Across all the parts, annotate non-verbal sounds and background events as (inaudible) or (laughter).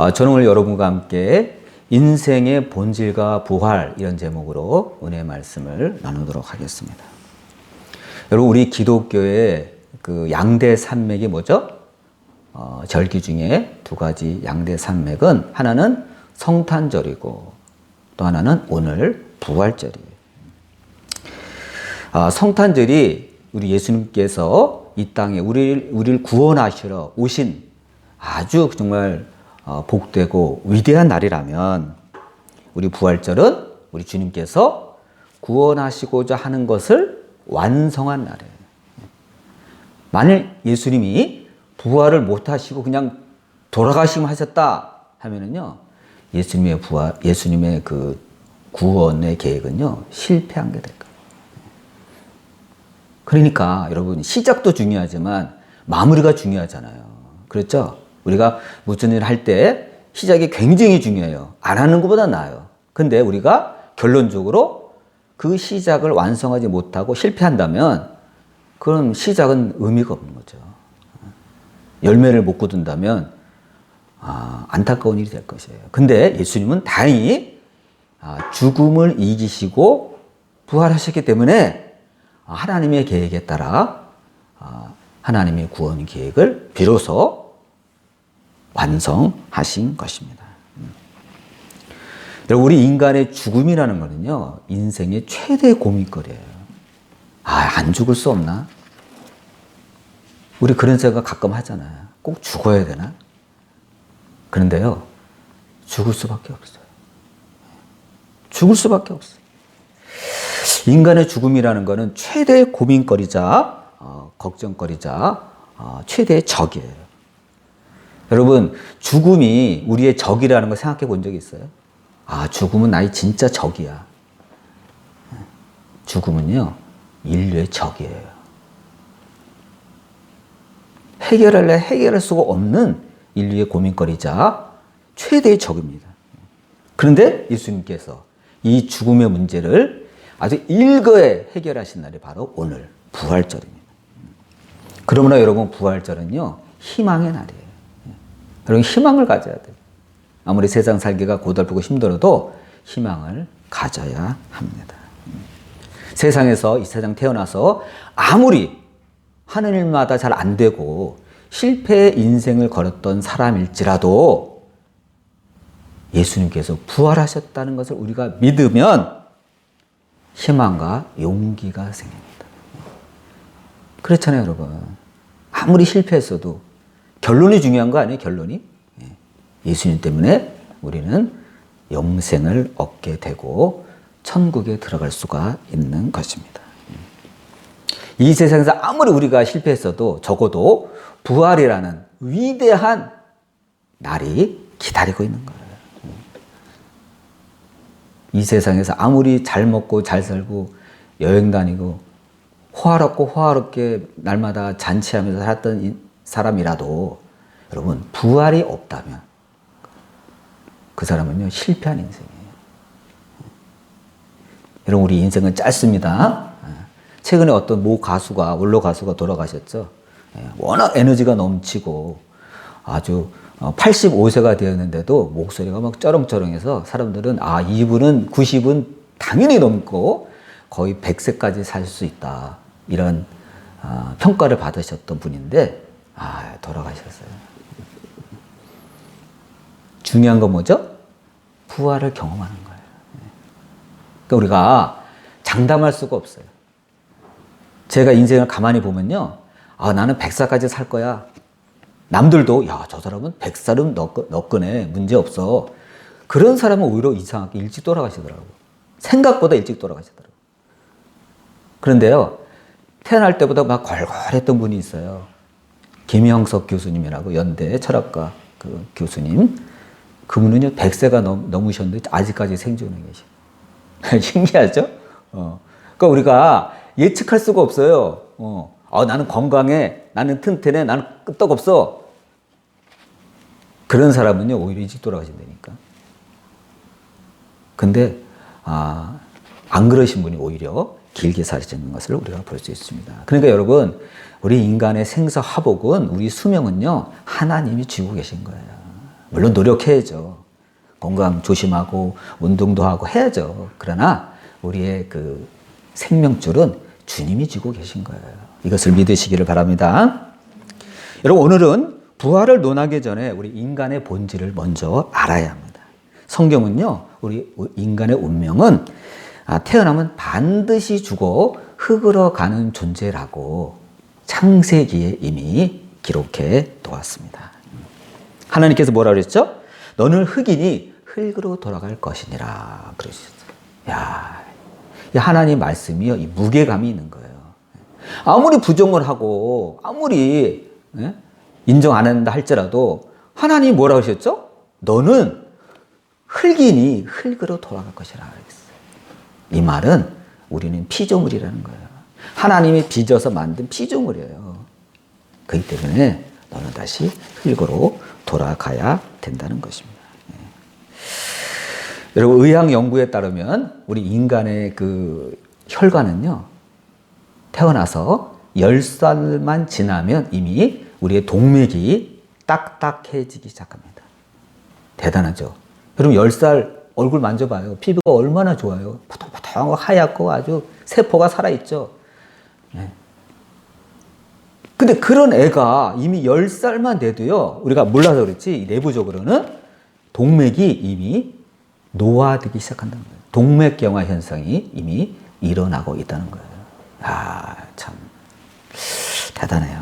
어, 저는 오늘 여러분과 함께 인생의 본질과 부활 이런 제목으로 은혜의 말씀을 나누도록 하겠습니다. 여러분 우리 기독교의 그 양대 산맥이 뭐죠? 어, 절기 중에 두 가지 양대 산맥은 하나는 성탄절이고 또 하나는 오늘 부활절이에요. 아, 성탄절이 우리 예수님께서 이 땅에 우리를, 우리를 구원하시러 오신 아주 정말 어, 복되고 위대한 날이라면 우리 부활절은 우리 주님께서 구원하시고자 하는 것을 완성한 날이에요. 만일 예수님이 부활을 못 하시고 그냥 돌아가시면 하셨다 하면은요, 예수님의 부활, 예수님의 그 구원의 계획은요, 실패한 게 될 거예요. 그러니까 여러분, 시작도 중요하지만 마무리가 중요하잖아요. 그렇죠? 우리가 무슨 일을 할 때 시작이 굉장히 중요해요. 안 하는 것보다 나아요. 근데 우리가 결론적으로 그 시작을 완성하지 못하고 실패한다면 그럼 시작은 의미가 없는 거죠. 열매를 못 거둔다면 아, 안타까운 일이 될 것이에요. 근데 예수님은 다행히 아, 죽음을 이기시고 부활하셨기 때문에 하나님의 계획에 따라 아, 하나님의 구원 계획을 비로소 완성하신 것입니다. 우리 인간의 죽음이라는 거는요, 인생의 최대 고민거리예요. 아, 안 죽을 수 없나? 우리 그런 생각 가끔 하잖아요. 꼭 죽어야 되나? 그런데요, 죽을 수밖에 없어요. 죽을 수밖에 없어요. 인간의 죽음이라는 것은 최대의 고민거리자, 어, 걱정거리자, 어, 최대의 적이에요. 여러분, 죽음이 우리의 적이라는 걸 생각해 본 적이 있어요? 아, 죽음은 나의 진짜 적이야. 죽음은요, 인류의 적이에요. 해결할래 해결할 수가 없는 인류의 고민거리자 최대의 적입니다. 그런데 예수님께서 이 죽음의 문제를 아주 일거에 해결하신 날이 바로 오늘 부활절입니다. 그러므로 여러분 부활절은요 희망의 날이에요. 여러분 희망을 가져야 돼요. 아무리 세상 살기가 고달프고 힘들어도 희망을 가져야 합니다. 세상에서 이 세상 태어나서 아무리 하는 일마다 잘 안 되고 실패의 인생을 걸었던 사람일지라도 예수님께서 부활하셨다는 것을 우리가 믿으면 희망과 용기가 생깁니다. 그렇잖아요, 여러분. 아무리 실패했어도 결론이 중요한 거 아니에요, 결론이? 예. 예수님 때문에 우리는 영생을 얻게 되고 천국에 들어갈 수가 있는 것입니다. 이 세상에서 아무리 우리가 실패했어도 적어도 부활이라는 위대한 날이 기다리고 있는 거예요. 이 세상에서 아무리 잘 먹고 잘 살고 여행 다니고 호화롭고 호화롭게 날마다 잔치하면서 살았던 사람이라도 여러분 부활이 없다면 그 사람은요 실패한 인생이에요. 여러분 우리 인생은 짧습니다. 최근에 어떤 모 가수가 원로 가수가 돌아가셨죠. 워낙 에너지가 넘치고 아주 85세가 되었는데도 목소리가 막 쩌렁쩌렁해서 사람들은 아 이분은 90은 당연히 넘고 거의 100세까지 살 수 있다 이런 평가를 받으셨던 분인데 아 돌아가셨어요. 중요한 건 뭐죠? 부활을 경험하는 거예요. 그러니까 우리가 장담할 수가 없어요. 제가 인생을 가만히 보면요. 아, 나는 100살까지 살 거야. 남들도, 야, 저 사람은 100살은 너끈해. 문제 없어. 그런 사람은 오히려 이상하게 일찍 돌아가시더라고요. 생각보다 일찍 돌아가시더라고요. 그런데요, 태어날 때보다 막 걸걸했던 분이 있어요. 김영석 교수님이라고 연대 철학과 그 교수님. 그분은요, 100세가 넘, 넘으셨는데 아직까지 생존해 계셔. (laughs) 신기하죠? 어. 그러니까 우리가 예측할 수가 없어요. 어. 아, 나는 건강해. 나는 튼튼해. 나는 끄떡 없어. 그런 사람은요, 오히려 일찍 돌아가신다니까. 근데, 아, 안 그러신 분이 오히려 길게 사시는 것을 우리가 볼 수 있습니다. 그러니까 여러분, 우리 인간의 생사화복은, 우리 수명은요, 하나님이 쥐고 계신 거예요. 물론 노력해야죠. 건강 조심하고 운동도 하고 해야죠. 그러나 우리의 그 생명줄은 주님이 쥐고 계신 거예요. 이것을 믿으시기를 바랍니다. 여러분 오늘은 부활을 논하기 전에 우리 인간의 본질을 먼저 알아야 합니다. 성경은요, 우리 인간의 운명은 아, 태어나면 반드시 죽어 흙으로 가는 존재라고 창세기에 이미 기록해 놓았습니다. 하나님께서 뭐라 그랬죠? 너는 흙이니 흙으로 돌아갈 것이니라 그러셨어요. 야, 이 하나님 말씀이요, 이 무게감이 있는 거예요. 아무리 부정을 하고 아무리 예? 인정 안 한다 할지라도 하나님 뭐라 하셨죠? 너는 흙이니 흙으로 돌아갈 것이라 그랬어요. 이 말은 우리는 피조물이라는 거예요. 하나님이 빚어서 만든 피조물이에요. 그렇기 때문에 너는 다시 흙으로 돌아가야 된다는 것입니다. 예. 여러분 의학 연구에 따르면 우리 인간의 그 혈관은요 태어나서 10살만 지나면 이미 우리의 동맥이 딱딱해지기 시작합니다. 대단하죠. 여러분 10살 얼굴 만져봐요. 피부가 얼마나 좋아요. 포동포동하고 하얗고 아주 세포가 살아있죠. 네. 근데 그런 애가 이미 10살만 돼도요, 우리가 몰라서 그렇지, 내부적으로는 동맥이 이미 노화되기 시작한다는 거예요. 동맥경화 현상이 이미 일어나고 있다는 거예요. 아, 참. 대단해요.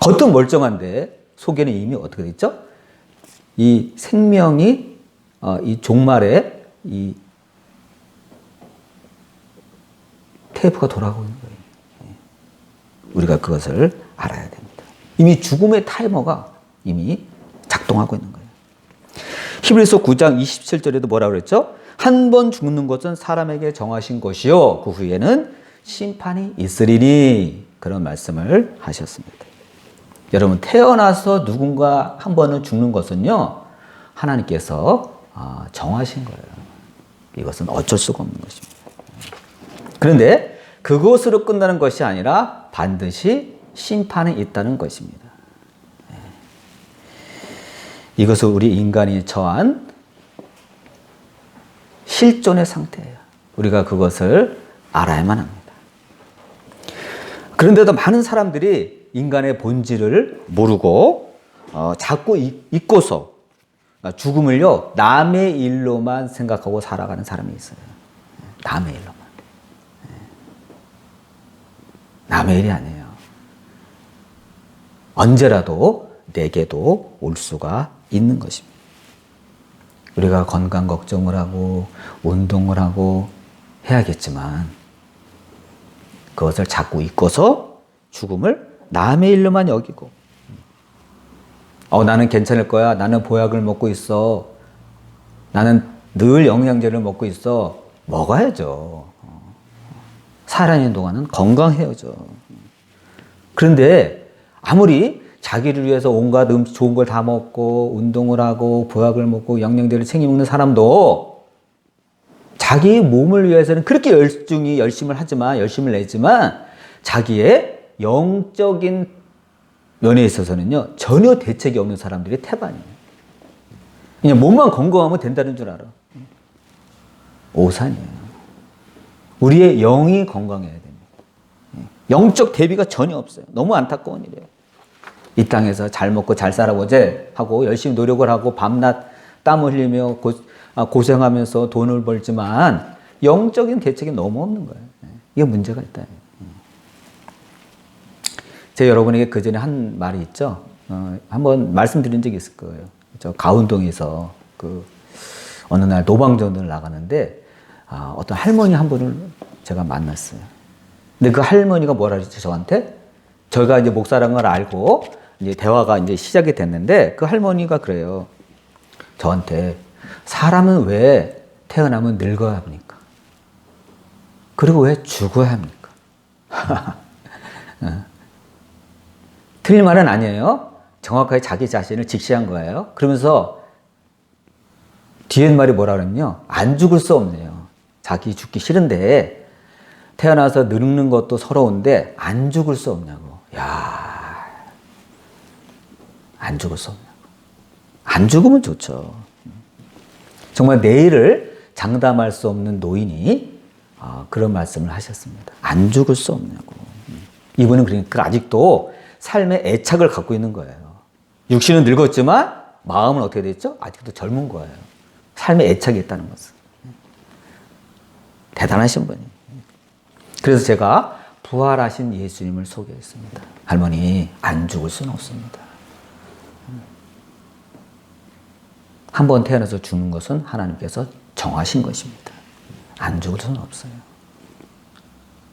겉은 멀쩡한데 속에는 이미 어떻게 됐죠? 이 생명이 어, 이 종말에 이 테이프가 돌아가고 있는 거예요. 예. 우리가 그것을 알아야 됩니다. 이미 죽음의 타이머가 이미 작동하고 있는 거예요. 히브리서 9장 27절에도 뭐라 그랬죠? 한 번 죽는 것은 사람에게 정하신 것이요 그 후에는 심판이 있으리니 그런 말씀을 하셨습니다. 여러분 태어나서 누군가 한 번은 죽는 것은요 하나님께서 어, 정하신 거예요. 이것은 어쩔 수가 없는 것입니다. 그런데 그것으로 끝나는 것이 아니라 반드시 심판이 있다는 것입니다. 예. 이것은 우리 인간이 처한 실존의 상태예요. 우리가 그것을 알아야만 합니다. 그런데도 많은 사람들이 인간의 본질을 모르고 어, 자꾸 잊고서 죽음을요 남의 일로만 생각하고 살아가는 사람이 있어요. 남의 일로만. 남의 일이 아니에요. 언제라도 내게도 올 수가 있는 것입니다. 우리가 건강 걱정을 하고 운동을 하고 해야겠지만 그것을 자꾸 잊고서 죽음을 남의 일로만 여기고 어 나는 괜찮을 거야. 나는 보약을 먹고 있어. 나는 늘 영양제를 먹고 있어. 먹어야죠. 살아있는 동안은 건강해야죠. 그런데 아무리 자기를 위해서 온갖 음 좋은 걸 다 먹고 운동을 하고 보약을 먹고 영양제를 챙겨 먹는 사람도 자기 몸을 위해서는 그렇게 열중히 열심을 하지만 열심을 내지만 자기의 영적인 면에 있어서는요 전혀 대책이 없는 사람들이 태반이에요. 그냥 몸만 건강하면 된다는 줄 알아. 오산이에요. 우리의 영이 건강해야 됩니다. 영적 대비가 전혀 없어요. 너무 안타까운 일이에요. 이 땅에서 잘 먹고 잘 살아보제 하고 열심히 노력을 하고 밤낮 땀 흘리며 고, 아, 고생하면서 돈을 벌지만 영적인 대책이 너무 없는 거예요. 이게 문제가 있다. 제가 여러분에게 그 전에 한 말이 있죠. 어, 한번 말씀드린 적이 있을 거예요. 저 가운동에서 그 어느 날 노방전을 나가는데 아, 어떤 할머니 한 분을 제가 만났어요. 근데 그 할머니가 뭐라 그랬죠 저한테? 저희가 이제 목사라는 걸 알고 이제 대화가 이제 시작이 됐는데 그 할머니가 그래요. 저한테 사람은 왜 태어나면 늙어야 합니까? 그리고 왜 죽어야 합니까? (laughs) 어. 틀린 말은 아니에요. 정확하게 자기 자신을 직시한 거예요. 그러면서 뒤에 말이 뭐라 그랬냐? 안 죽을 수 없네요. 자기 죽기 싫은데 태어나서 늙는 것도 서러운데 안 죽을 수 없냐고. 야, 안 죽을 수 없냐고. 안안 죽으면 좋죠. 정말 내일을 장담할 수 없는 노인이 아, 그런 말씀을 하셨습니다. 안 죽을 수 없냐고. 이분은 그러니까 아직도 삶의 애착을 갖고 있는 거예요. 육신은 늙었지만 마음은 어떻게 됐죠? 아직도 젊은 거예요. 삶의 애착이 있다는 것은. 대단하신 분이. 그래서 제가 부활하신 예수님을 소개했습니다. 할머니, 안 죽을 수는 없습니다. 한 번 태어나서 죽는 것은 하나님께서 정하신 것입니다. 안 죽을 수는 없어요.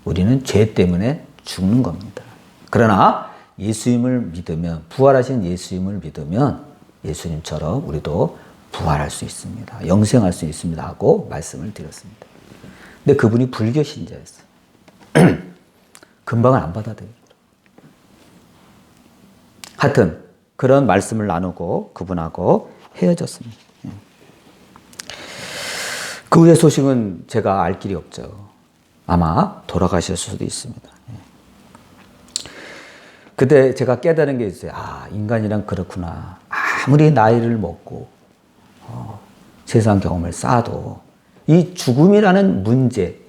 우리는 죄 때문에 죽는 겁니다. 그러나 예수님을 믿으면, 부활하신 예수님을 믿으면 예수님처럼 우리도 부활할 수 있습니다. 영생할 수 있습니다. 하고 말씀을 드렸습니다. 근데 그분이 불교 신자였어요. (clears throat) 금방은 안 받아들여요. 하여튼, 그런 말씀을 나누고 그분하고 헤어졌습니다. 예. 그 후의 소식은 제가 알 길이 없죠. 아마 돌아가실 수도 있습니다. 예. 그때 제가 깨달은 게 있어요. 아, 인간이란 그렇구나. 아무리 나이를 먹고, 어, 세상 경험을 쌓아도 이 죽음이라는 문제,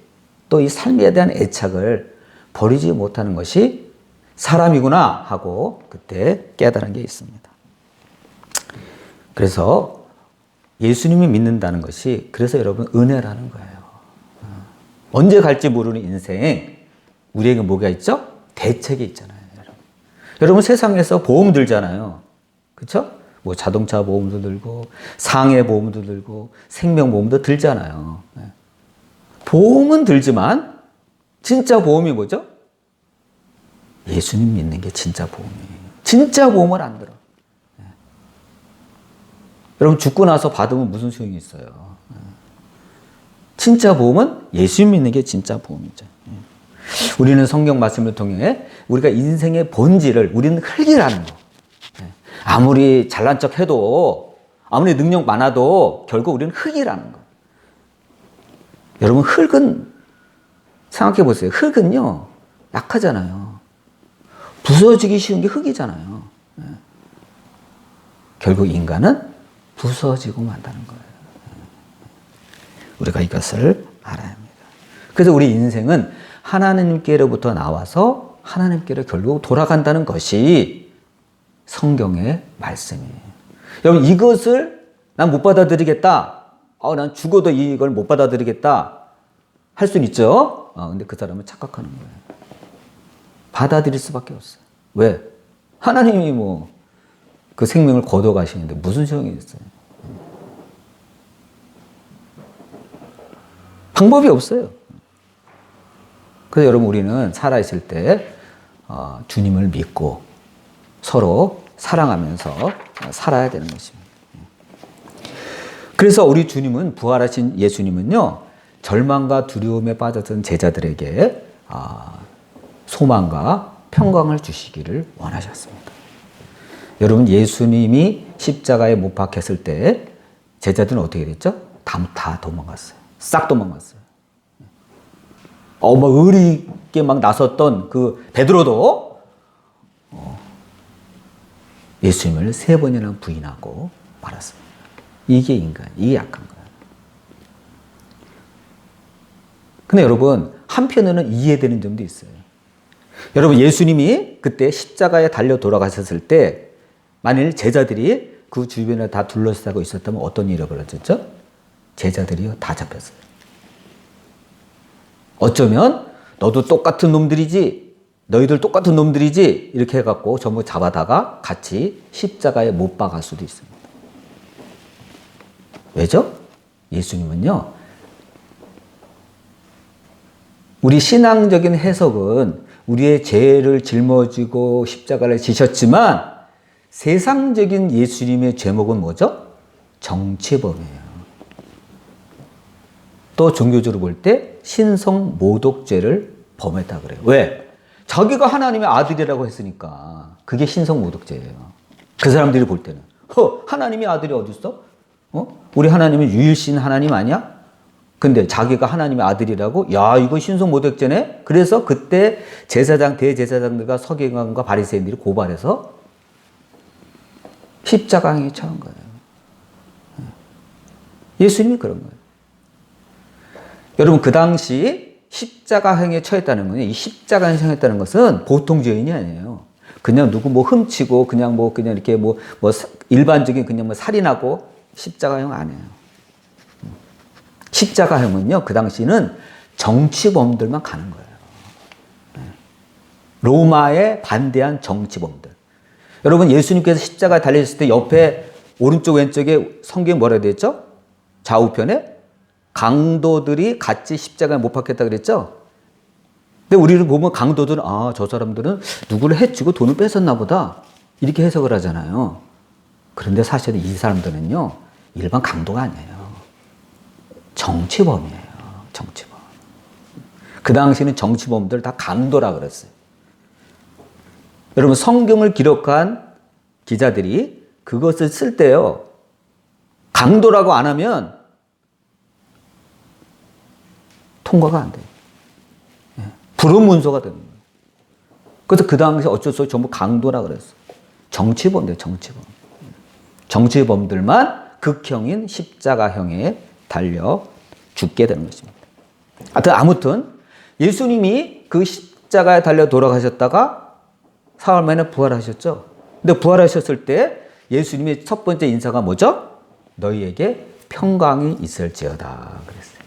또 이 삶에 대한 애착을 버리지 못하는 것이 사람이구나 하고 그때 깨달은 게 있습니다. 그래서 예수님이 믿는다는 것이 그래서 여러분 은혜라는 거예요. 언제 갈지 모르는 인생 우리에게 뭐가 있죠? 대책이 있잖아요, 여러분. 세상에서 보험 들잖아요. 그렇죠? 뭐 자동차 보험도 들고 상해 보험도 들고 생명 보험도 들잖아요. 네. 보험은 들지만 진짜 보험이 뭐죠? 예수님 믿는 게 진짜 보험이에요. 진짜 보험을 안 들어. 네. 여러분 죽고 나서 받으면 무슨 소용이 있어요? 네. 진짜 보험은 예수님 믿는 게 진짜 보험이죠. 네. 우리는 성경 말씀을 통해 우리가 인생의 본질을 우리는 흙이라는 거. 네. 아무리 잘난 척 해도 아무리 능력 많아도 결국 우리는 흙이라는 거. 여러분 흙은 생각해 보세요. 흙은요 약하잖아요. 부서지기 쉬운 게 흙이잖아요. 네. 결국 인간은 부서지고 만다는 거예요. 우리가 이것을 알아야 합니다. 그래서 우리 인생은 하나님께로부터 나와서 하나님께로 결국 돌아간다는 것이 성경의 말씀이에요. 여러분 이것을 난 못 받아들이겠다. 어, 난 죽어도 이걸 못 받아들이겠다. 할 수는 있죠. 어, 근데 그 사람은 착각하는 거예요. 받아들일 수밖에 없어요. 왜? 하나님이 뭐 그 생명을 거둬 가시는데 무슨 소용이 있어요? 방법이 없어요. 그래서 여러분 우리는 살아 있을 때 어, 주님을 믿고 서로 사랑하면서 살아야 되는 것입니다. 그래서 우리 주님은 부활하신 예수님은요 절망과 두려움에 빠졌던 제자들에게 아, 소망과 평강을 주시기를 원하셨습니다. 여러분 예수님이 십자가에 못 박혔을 때 제자들은 어떻게 됐죠? 다, 다 도망갔어요. 싹 도망갔어요. 어, 막 의리 있게 막 나섰던 그 베드로도 어, 예수님을 세 번이나 부인하고 말았습니다. 이게 인간, 이게 약한 거예요. 근데 여러분 한편으로는 이해되는 점도 있어요. 여러분 예수님이 그때 십자가에 달려 돌아가셨을 때 만일 제자들이 그 주변에 다 둘러싸고 있었다면 어떤 일이 벌어졌죠? 제자들이요 다 잡혔어요. 어쩌면 너도 똑같은 놈들이지 너희들 똑같은 놈들이지 이렇게 해갖고 전부 잡아다가 같이 십자가에 못 박을 수도 있습니다. 왜죠? 예수님은요 우리 신앙적인 해석은 우리의 죄를 짊어지고 십자가를 지셨지만 세상적인 예수님의 제목은 뭐죠? 정치범이에요. 또 종교적으로 볼 때 신성 모독죄를 범했다 그래요. 왜? 자기가 하나님의 아들이라고 했으니까 그게 신성 모독죄예요. 그 사람들이 볼 때는 허 하나님의 아들이 어디 있어? 어? 우리 하나님은 유일신 하나님 아니야? 근데 자기가 하나님의 아들이라고 야 이거 신성 모독죄네. 그래서 그때 제사장 대제사장들과 서기관과 바리새인들이 고발해서 십자가에 처한 거예요. 예수님이 그런 거예요. 여러분 그 당시 십자가형에 처했다는 거는 이 십자가형에 처했다는 것은 보통 죄인이 아니에요. 그냥 누구 뭐 훔치고 그냥 뭐 그냥 이렇게 뭐 뭐 일반적인 그냥 뭐 살인하고 십자가형 아니에요. 십자가형은요 그 당시는 정치범들만 가는 거예요. 네. 로마에 반대한 정치범들. 여러분 예수님께서 십자가에 달리셨을 때 옆에 오른쪽 왼쪽에 성경 뭐라 되어 있죠? 좌우편에 강도들이 같이 십자가에 못 박혔다 그랬죠? 근데 우리를 보면 강도들은 아, 저 사람들은 누구를 해치고 돈을 뺏었나 보다. 이렇게 해석을 하잖아요. 그런데 사실 이 사람들은요. 일반 강도가 아니에요. 정치범이에요. 정치범. 그 당시는 정치범들 다 강도라 그랬어요. 여러분 성경을 기록한 기자들이 그것을 쓸 때요. 강도라고 안 하면 통과가 안 돼요. 예. 불운 문서가 되는 거예요. 그래서 그 당시 어쩔 수 없이 전부 강도라 그랬어. 정치범들, 정치범. 정치범들만 극형인 십자가형에 달려 죽게 되는 것입니다. 하여튼 아무튼 예수님이 그 십자가에 달려 돌아가셨다가 사흘 만에 부활하셨죠. 근데 부활하셨을 때 예수님의 첫 번째 인사가 뭐죠? 너희에게 평강이 있을지어다 그랬어요.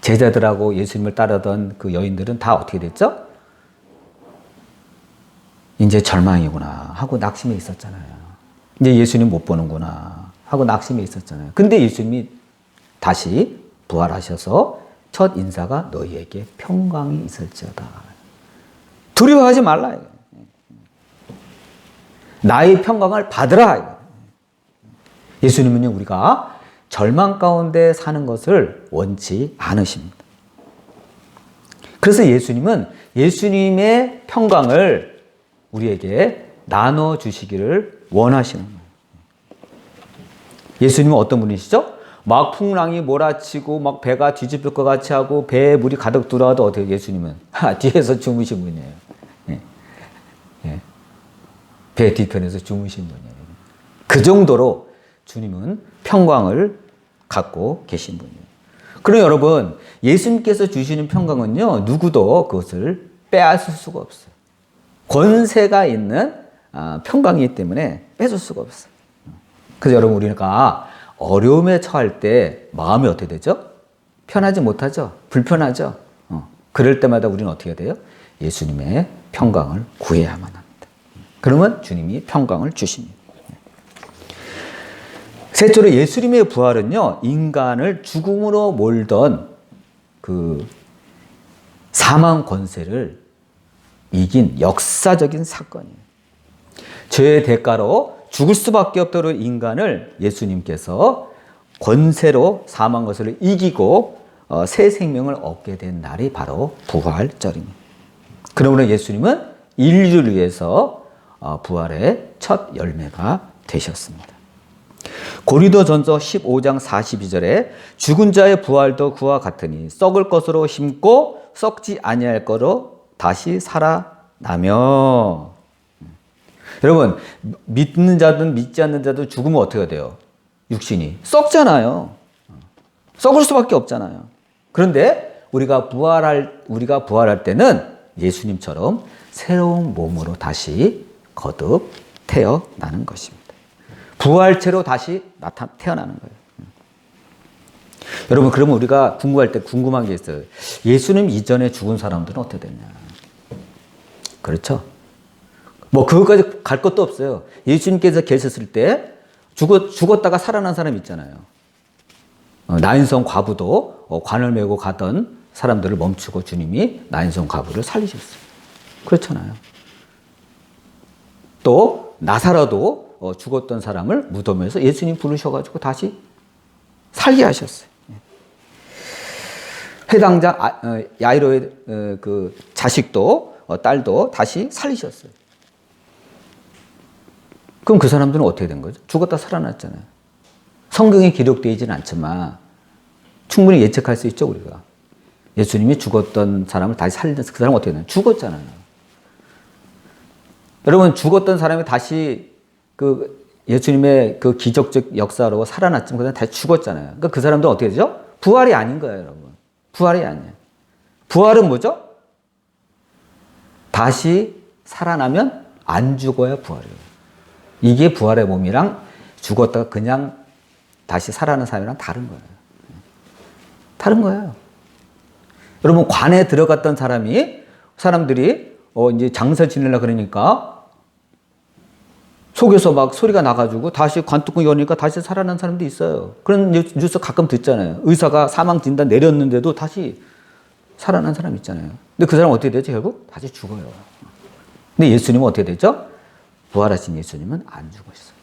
제자들하고 예수님을 따르던 그 여인들은 다 어떻게 됐죠? 이제 절망이구나 하고 낙심해 있었잖아요. 이제 예수님 못 보는구나 하고 낙심해 있었잖아요. 근데 예수님이 다시 부활하셔서 첫 인사가 너희에게 평강이 있을지어다. 두려워하지 말라. 나의 평강을 받으라. 예수님은요, 우리가 절망 가운데 사는 것을 원치 않으십니다. 그래서 예수님은 예수님의 평강을 우리에게 나눠 주시기를 원하시는. 예수님은 어떤 분이시죠? 막 풍랑이 몰아치고 막 배가 뒤집힐 것 같이 하고 배에 물이 가득 들어와도 어떻게 예수님은 (laughs) 아, 뒤에서 주무신 분이에요. 예. 예. 배 뒤편에서 주무신 분이에요. 그 정도로 주님은 평강을 갖고 계신 분이에요. 그럼 여러분, 예수님께서 주시는 평강은요, 누구도 그것을 빼앗을 수가 없어요. 권세가 있는 아, 평강이기 때문에 뺏을 수가 없어요. 그래서 여러분, 우리가 어려움에 처할 때 마음이 어떻게 되죠? 편하지 못하죠? 불편하죠? 어. 그럴 때마다 우리는 어떻게 돼요? 예수님의 평강을 구해야만 합니다. 그러면 주님이 평강을 주십니다. 셋째로 예수님의 부활은요, 인간을 죽음으로 몰던 그 사망 권세를 이긴 역사적인 사건이에요. 죄의 대가로 죽을 수밖에 없도록 인간을 예수님께서 권세로 사망 것을 이기고 어, 새 생명을 얻게 된 날이 바로 부활절입니다. 그러므로 예수님은 인류를 위해서 어, 부활의 첫 열매가 되셨습니다. 고리도전서 15장 42절에 죽은 자의 부활도 그와 같으니 썩을 것으로 심고 썩지 아니할 거로 다시 살아나며 여러분 믿는 자든 믿지 않는 자도 죽으면 어떻게 돼요? 육신이 썩잖아요. 썩을 수밖에 없잖아요. 그런데 우리가 부활할 우리가 부활할 때는 예수님처럼 새로운 몸으로 다시 거듭 태어나는 것입니다. 부활체로 다시 나타 태어나는 거예요. 여러분 그러면 우리가 궁금할 때 궁금한 게 있어요. 예수님 이전에 죽은 사람들은 어떻게 됐냐? 그렇죠? 뭐 그것까지 갈 것도 없어요. 예수님께서 계셨을 때 죽었, 죽었다가 살아난 사람 있잖아요. 어, 나인성 과부도 어, 관을 메고 가던 사람들을 멈추고 주님이 나인성 과부를 살리셨어요. 그렇잖아요. 또 나사라도 어, 죽었던 사람을 무덤에서 예수님 부르셔가지고 다시 살게 하셨어요. 해당자 아, 어, 야이로의 어, 그 자식도 어, 딸도 다시 살리셨어요. 그럼 그 사람들은 어떻게 된 거죠? 죽었다 살아났잖아요. 성경에 기록되어 있지는 않지만 충분히 예측할 수 있죠, 우리가. 예수님이 죽었던 사람을 다시 살리는 그 사람은 어떻게 되나요? 죽었잖아요. 여러분, 죽었던 사람이 다시 그 예수님의 그 기적적 역사로 살아났지만 그다음 다시 죽었잖아요. 그러니까 그 사람도 어떻게 되죠? 부활이 아닌 거예요, 여러분. 부활이 아니에요. 부활은 뭐죠? 다시 살아나면 안 죽어야 부활이에요. 이게 부활의 몸이랑 죽었다가 그냥 다시 살아나는 사람이랑 다른 거예요. 다른 거예요. 여러분 관에 들어갔던 사람이 사람들이 어 이제 장사 지내려 그러니까 속에서 막 소리가 나가지고 다시 관뚜껑 열니까 다시 살아난 사람도 있어요. 그런 뉴- 뉴스 가끔 듣잖아요. 의사가 사망 진단 내렸는데도 다시 살아난 사람 있잖아요. 근데 그 사람 어떻게 되죠? 결국 다시 죽어요. 근데 예수님은 어떻게 되죠? 부활하신 예수님은 안 죽으셨어요.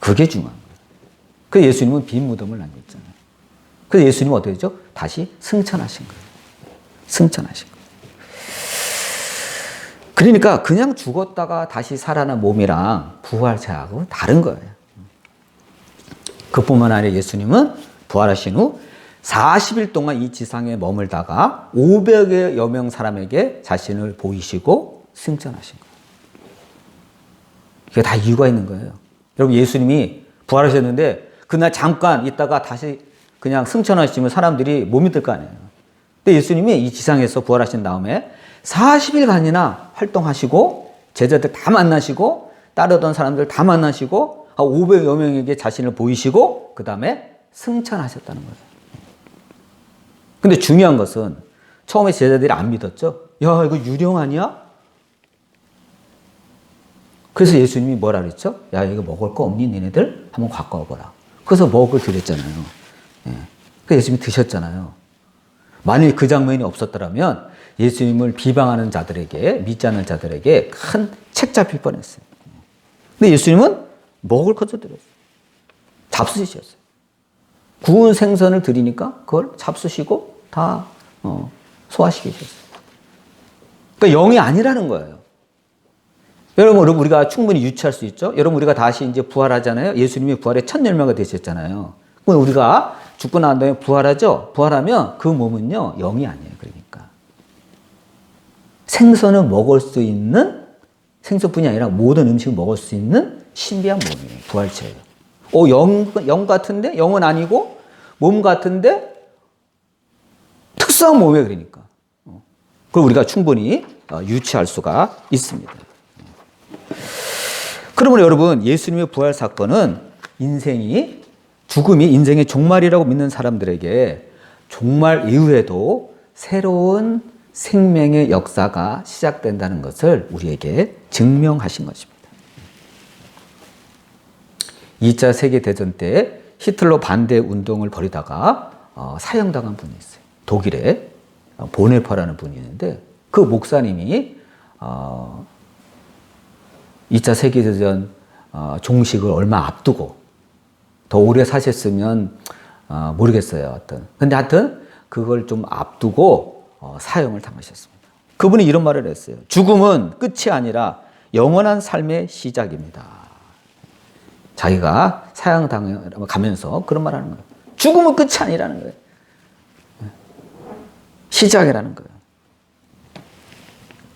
그게 중요한 거예요. 그 예수님은 빈 무덤을 남겼잖아요. 그래서 예수님은 어떻게 되죠? 다시 승천하신 거예요. 승천하신 거예요. 그러니까 그냥 죽었다가 다시 살아난 몸이랑 부활체하고 다른 거예요. 그뿐만 아니라 예수님은 부활하신 후 40일 동안 이 지상에 머물다가 500여 명 사람에게 자신을 보이시고 승천하신 거예요. 이게 다 이유가 있는 거예요. 여러분 예수님이 부활하셨는데 그날 잠깐 있다가 다시 그냥 승천하시면 사람들이 못 믿을 거 아니에요. 근데 예수님이 이 지상에서 부활하신 다음에 40일간이나 활동하시고 제자들 다 만나시고 따르던 사람들 다 만나시고 500여 명에게 자신을 보이시고 그 다음에 승천하셨다는 거예요. 근데 중요한 것은 처음에 제자들이 안 믿었죠. 야 이거 유령 아니야? 그래서 예수님이 뭐라 그랬죠? 야 이거 먹을 거 없니 니네들? 한번 갖고 와보라. 그래서 먹을 드렸잖아요. 예. 그 예수님이 드셨잖아요. 만일 그 장면이 없었더라면 예수님을 비방하는 자들에게 믿지 않는 자들에게 큰 책 잡힐 뻔했어요. 근데 예수님은 먹을 것도 드렸어요. 잡수시셨어요. 구운 생선을 드리니까 그걸 잡수시고 다 어, 소화시키셨어요. 그러니까 영이 아니라는 거예요. 여러분, 우리가 충분히 유추할 수 있죠? 여러분, 우리가 다시 이제 부활하잖아요? 예수님이 부활의 첫 열매가 되셨잖아요. 그럼 우리가 죽고 난 다음에 부활하죠? 부활하면 그 몸은요, 영이 아니에요. 그러니까. 생선을 먹을 수 있는, 생선뿐이 아니라 모든 음식을 먹을 수 있는 신비한 몸이에요. 부활체예요. 어, 영, 영 같은데? 영은 아니고, 몸 같은데? 특수한 몸이에요. 그러니까. 어. 그걸 우리가 충분히 어, 유추할 수가 있습니다. 그러면 여러분, 예수님의 부활 사건은 인생이, 죽음이 인생의 종말이라고 믿는 사람들에게 종말 이후에도 새로운 생명의 역사가 시작된다는 것을 우리에게 증명하신 것입니다. 2차 세계대전 때 히틀러 반대 운동을 벌이다가 어, 사형당한 분이 있어요. 독일에 어, 보네퍼라는 분이 있는데 그 목사님이 어, 2차 세계대전 어, 종식을 얼마 앞두고 더 오래 사셨으면 어, 모르겠어요. 하여튼. 근데 하여튼 그걸 좀 앞두고 어, 사형을 당하셨습니다. 그분이 이런 말을 했어요. 죽음은 끝이 아니라 영원한 삶의 시작입니다. 자기가 사형 당하면서 그런 말 하는 거예요. 죽음은 끝이 아니라는 거예요. 시작이라는 거예요.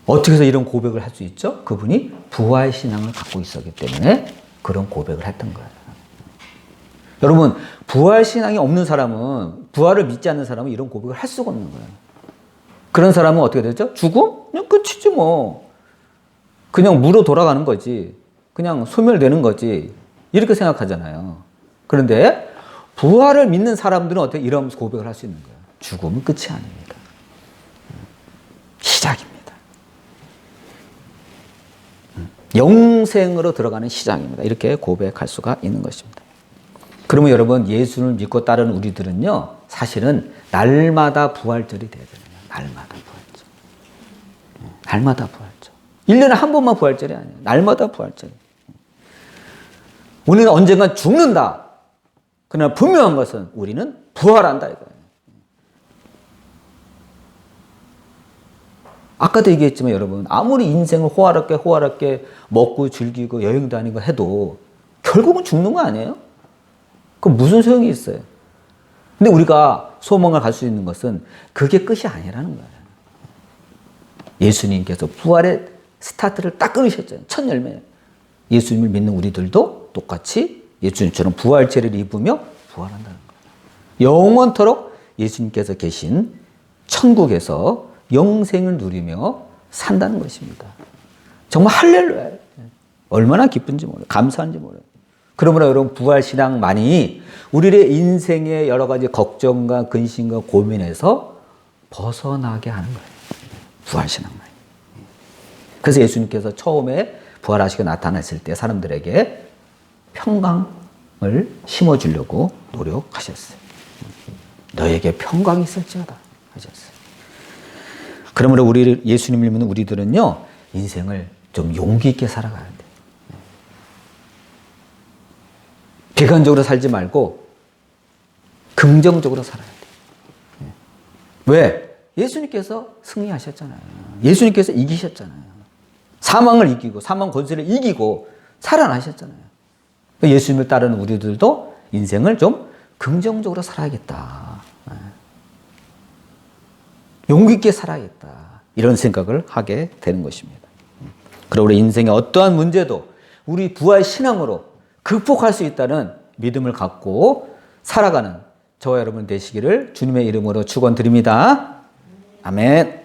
어떻게 해서 이런 고백을 할 수 있죠? 그분이 부활 신앙을 갖고 있었기 때문에 그런 고백을 했던 거예요. 여러분, 부활 신앙이 없는 사람은 부활을 믿지 않는 사람은 이런 고백을 할 수가 없는 거예요. 그런 사람은 어떻게 되죠? 죽음? 그냥 끝이지 뭐. 그냥 무로 돌아가는 거지. 그냥 소멸되는 거지. 이렇게 생각하잖아요. 그런데 부활을 믿는 사람들은 어떻게 이런 고백을 할 수 있는 거예요? 죽음은 끝이 아닙니다. 시작입니다. 영생으로 들어가는 시작입니다. 이렇게 고백할 수가 있는 것입니다. 그러면 여러분 예수를 믿고 따르는 우리들은요 사실은 날마다 부활절이 돼야 됩니다. 날마다 부활절. 날마다 부활절. 1년에 한 번만 부활절이 아니에요. 날마다 부활절. 우리는 언젠가 죽는다. 그러나 분명한 것은 우리는 부활한다 이거예요. 아까도 얘기했지만 여러분 아무리 인생을 호화롭게 호화롭게 먹고 즐기고 여행 다니고 해도 결국은 죽는 거 아니에요? 그 무슨 소용이 있어요? 근데 우리가 소망을 갈 수 있는 것은 그게 끝이 아니라는 거예요. 예수님께서 부활의 스타트를 딱 끊으셨잖아요. 첫 열매. 예수님을 믿는 우리들도 똑같이 예수님처럼 부활체를 입으며 부활한다는 거예요. 영원토록 예수님께서 계신 천국에서 영생을 누리며 산다는 것입니다. 정말 할렐루야. 얼마나 기쁜지 몰라요. 감사한지 몰라요. 그러므로 여러분 부활신앙만이 우리의 인생의 여러 가지 걱정과 근심과 고민에서 벗어나게 하는 거예요. 부활신앙만이. 그래서 예수님께서 처음에 부활하시고 나타났을 때 사람들에게 평강을 심어주려고 노력하셨어요. 너에게 평강이 있을지어다 하셨어요. 그러므로 우리 예수님을 믿는 우리들은요 인생을 좀 용기 있게 살아가야 돼. 비관적으로 살지 말고 긍정적으로 살아야 돼. 왜? 예수님께서 승리하셨잖아요. 예수님께서 이기셨잖아요. 사망을 이기고 사망 권세를 이기고 살아나셨잖아요. 예수님을 따르는 우리들도 인생을 좀 긍정적으로 살아야겠다. 용기 있게 살아야겠다. 이런 생각을 하게 되는 것입니다. 그리고 우리 인생의 어떠한 문제도 우리 부활 신앙으로 극복할 수 있다는 믿음을 갖고 살아가는 저와 여러분 되시기를 주님의 이름으로 축원드립니다. 아멘.